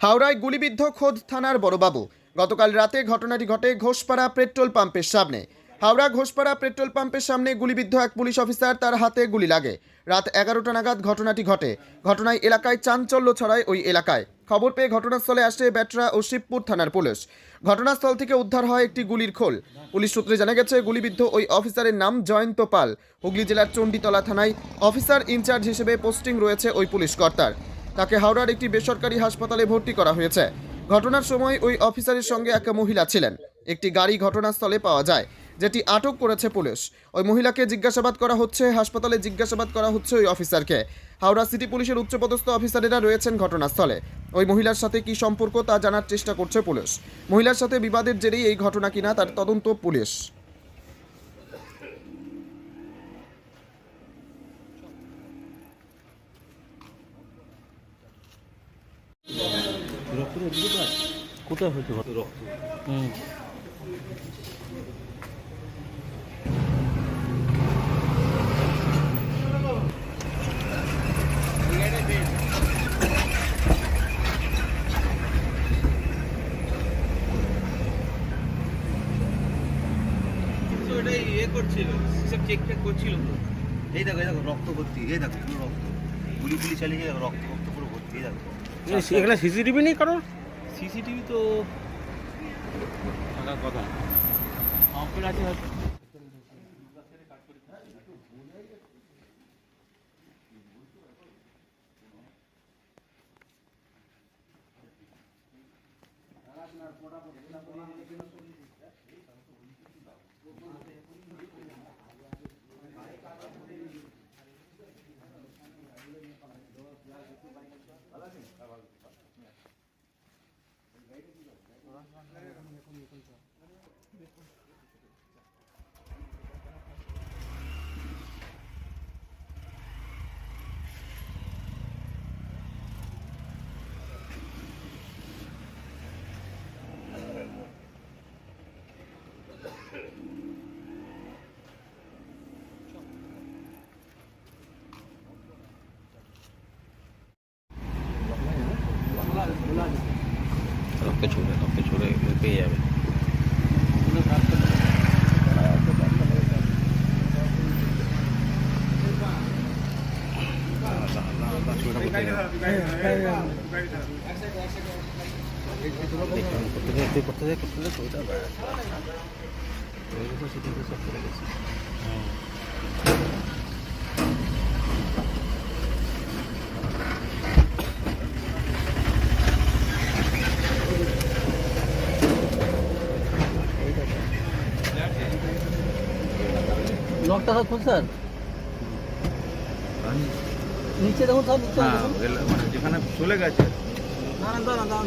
হাওড়ায় গুলিবিদ্ধ খোদ থানার বড়বাবু। গতকাল রাতে ঘটনাটি ঘটে ঘোষপাড়া পেট্রোল পাম্পের সামনে। হাওড়া ঘোষপাড়া পেট্রোল পাম্পের সামনে গুলিবিদ্ধ এক পুলিশ অফিসার তার হাতে গুলি লাগে। রাত এগারোটা নাগাদ ঘটনাটি ঘটে। ঘটনায় এলাকায় চাঞ্চল্য ছড়ায় ওই এলাকায়। খবর পেয়ে ঘটনাস্থলে আসে ব্যাটরা ও শিবপুর থানার পুলিশ। ঘটনাস্থল থেকে উদ্ধার হয় একটি গুলির খোল। পুলিশ সূত্রে জানা গেছে, গুলিবিদ্ধ ওই অফিসারের নাম জয়ন্ত পাল। হুগলি জেলার চণ্ডীতলা থানায় অফিসার ইনচার্জ হিসেবে পোস্টিং রয়েছে ওই পুলিশ কর্তার। তাকে হাওড়ার একটি বেসরকারি হাসপাতালে ভর্তি করা হয়েছে। ঘটনার সময় ওই অফিসারের সঙ্গে এক মহিলা ছিলেন। একটি গাড়ি ঘটনাস্থলে পাওয়া যায়, যেটি আটক করেছে পুলিশ। ওই মহিলাকে জিজ্ঞাসাবাদ করা হচ্ছে, হাসপাতালে জিজ্ঞাসাবাদ করা হচ্ছে ওই অফিসারকে। হাওড়া সিটি পুলিশের উচ্চপদস্থ অফিসারেরা রয়েছেন ঘটনাস্থলে। ওই মহিলার সাথে কি সম্পর্ক তা জানার চেষ্টা করছে পুলিশ। মহিলার সাথে বিবাদের জেরেই এই ঘটনা কিনা তার তদন্ত পুলিশ। কোথায় হয়েছে রক্ত। হুম। এটা ইয়ে করছিল সব চেক করছিল তো। এই দেখো এই দেখো রক্ত ভর্তি এই দেখো পুরো রক্ত। গুলি গুলি চালিয়ে রক্ত রক্ত পুরো ভর্তি এই দেখো। এখানে সিসিটিভি নেই কারণ সিসিটিভি তো থাকার কথা। আপনার আছে হয়তো। हाँ हाँ রক্তে ছুড়ে রক্তে ছুড়ে এগুলো পেয়ে যাবে। করতে করতে করতে গেছে সেটা সব চলে গেছে লকটা সব খুলছেন নিচে দেখুন সব নিচে হ্যাঁ মানে যেখানে চলে গেছে। দাঁড়ান দাঁড়ান দাঁড়ান